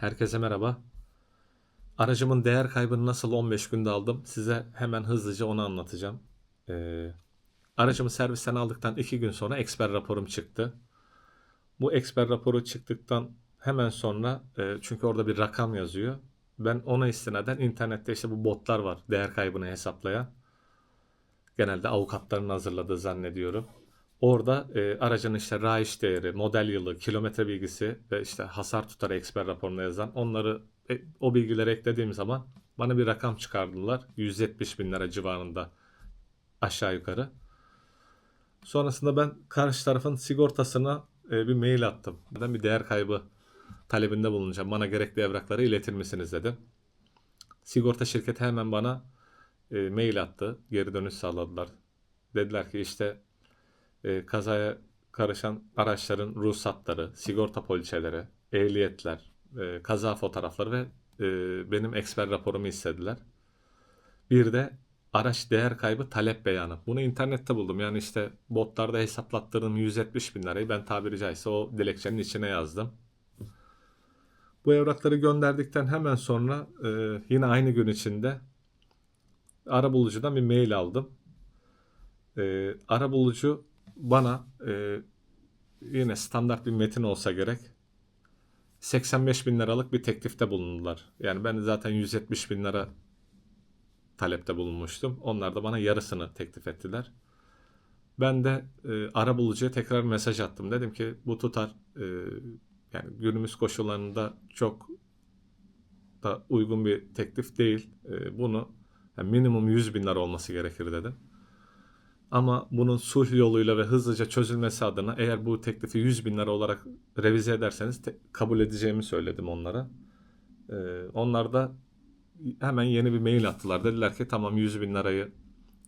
Herkese merhaba. Aracımın değer kaybını nasıl 15 günde aldım size hemen hızlıca onu anlatacağım. Ee, aracımı servisten aldıktan 2 gün sonra eksper raporum çıktı. Bu eksper raporu çıktıktan hemen sonra e, çünkü orada bir rakam yazıyor. Ben ona istinaden internette işte bu botlar var değer kaybını hesaplayan. Genelde avukatların hazırladığı zannediyorum. Orada e, aracın işte raiş değeri, model yılı, kilometre bilgisi ve işte hasar tutarı eksper raporuna yazan onları e, o bilgileri eklediğim zaman bana bir rakam çıkardılar. 170 bin lira civarında aşağı yukarı. Sonrasında ben karşı tarafın sigortasına e, bir mail attım. Ben bir değer kaybı talebinde bulunacağım. Bana gerekli evrakları iletir misiniz dedim. Sigorta şirketi hemen bana e, mail attı. Geri dönüş sağladılar. Dediler ki işte e, kazaya karışan araçların ruhsatları, sigorta poliçeleri, ehliyetler, e, kaza fotoğrafları ve e, benim eksper raporumu istediler. Bir de araç değer kaybı talep beyanı. Bunu internette buldum. Yani işte botlarda hesaplattırdığım 170 bin lirayı ben tabiri caizse o dilekçenin içine yazdım. Bu evrakları gönderdikten hemen sonra e, yine aynı gün içinde arabulucudan bir mail aldım. E, arabulucu bana e, yine standart bir metin olsa gerek 85 bin liralık bir teklifte bulundular. Yani ben zaten 170 bin lira talepte bulunmuştum. Onlar da bana yarısını teklif ettiler. Ben de e, arabulucuya tekrar mesaj attım. Dedim ki bu tutar e, yani günümüz koşullarında çok da uygun bir teklif değil. E, bunu yani minimum 100 bin lira olması gerekir dedim. Ama bunun sulh yoluyla ve hızlıca çözülmesi adına eğer bu teklifi 100 bin lira olarak revize ederseniz kabul edeceğimi söyledim onlara. Ee, onlar da hemen yeni bir mail attılar. Dediler ki tamam 100 bin lirayı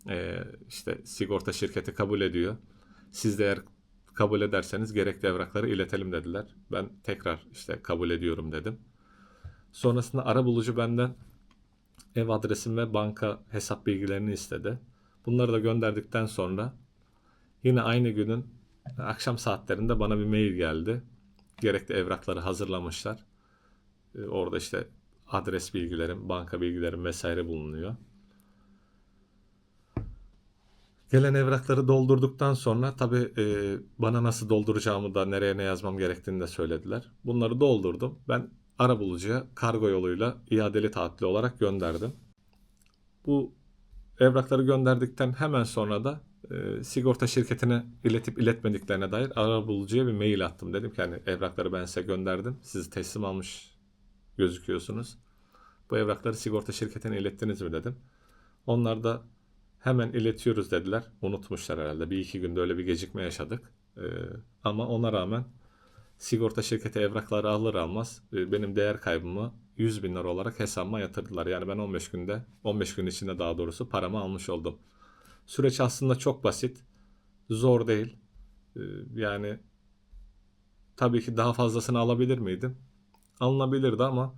e, işte sigorta şirketi kabul ediyor. Siz de eğer kabul ederseniz gerekli evrakları iletelim dediler. Ben tekrar işte kabul ediyorum dedim. Sonrasında arabulucu benden ev adresim ve banka hesap bilgilerini istedi. Bunları da gönderdikten sonra yine aynı günün akşam saatlerinde bana bir mail geldi. Gerekli evrakları hazırlamışlar. Ee, Orada işte adres bilgilerim, banka bilgilerim vesaire bulunuyor. Gelen evrakları doldurduktan sonra tabii e, bana nasıl dolduracağımı da nereye ne yazmam gerektiğini de söylediler. Bunları doldurdum. Ben arabulucuya kargo yoluyla iadeli taahhütlü olarak gönderdim. Bu evrakları gönderdikten hemen sonra da e, sigorta şirketine iletip iletmediklerine dair arabulucuya bir mail attım. Dedim ki hani evrakları ben size gönderdim. Sizi teslim almış gözüküyorsunuz. Bu evrakları sigorta şirketine ilettiniz mi dedim. Onlar da hemen iletiyoruz dediler. Unutmuşlar herhalde. Bir iki günde öyle bir gecikme yaşadık. E, ama ona rağmen sigorta şirketi evrakları alır almaz e, benim değer kaybımı 100 bin lira olarak hesabıma yatırdılar. Yani ben 15 günde, 15 gün içinde daha doğrusu paramı almış oldum. Süreç aslında çok basit. Zor değil. Ee, Yani tabii ki daha fazlasını alabilir miydim? Alınabilirdi ama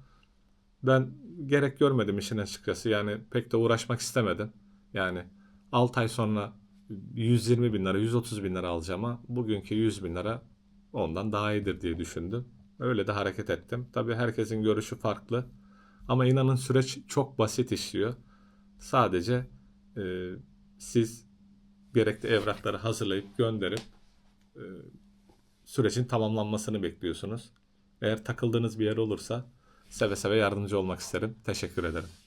ben gerek görmedim işin açıkçası. Yani pek de uğraşmak istemedim. Yani 6 ay sonra 120 bin lira, 130 bin lira alacağıma bugünkü 100 bin lira ondan daha iyidir diye düşündüm. Öyle de hareket ettim. Tabii herkesin görüşü farklı. Ama inanın süreç çok basit işliyor. Sadece e, siz gerekli evrakları hazırlayıp gönderip e, sürecin tamamlanmasını bekliyorsunuz. Eğer takıldığınız bir yer olursa seve seve yardımcı olmak isterim. Teşekkür ederim.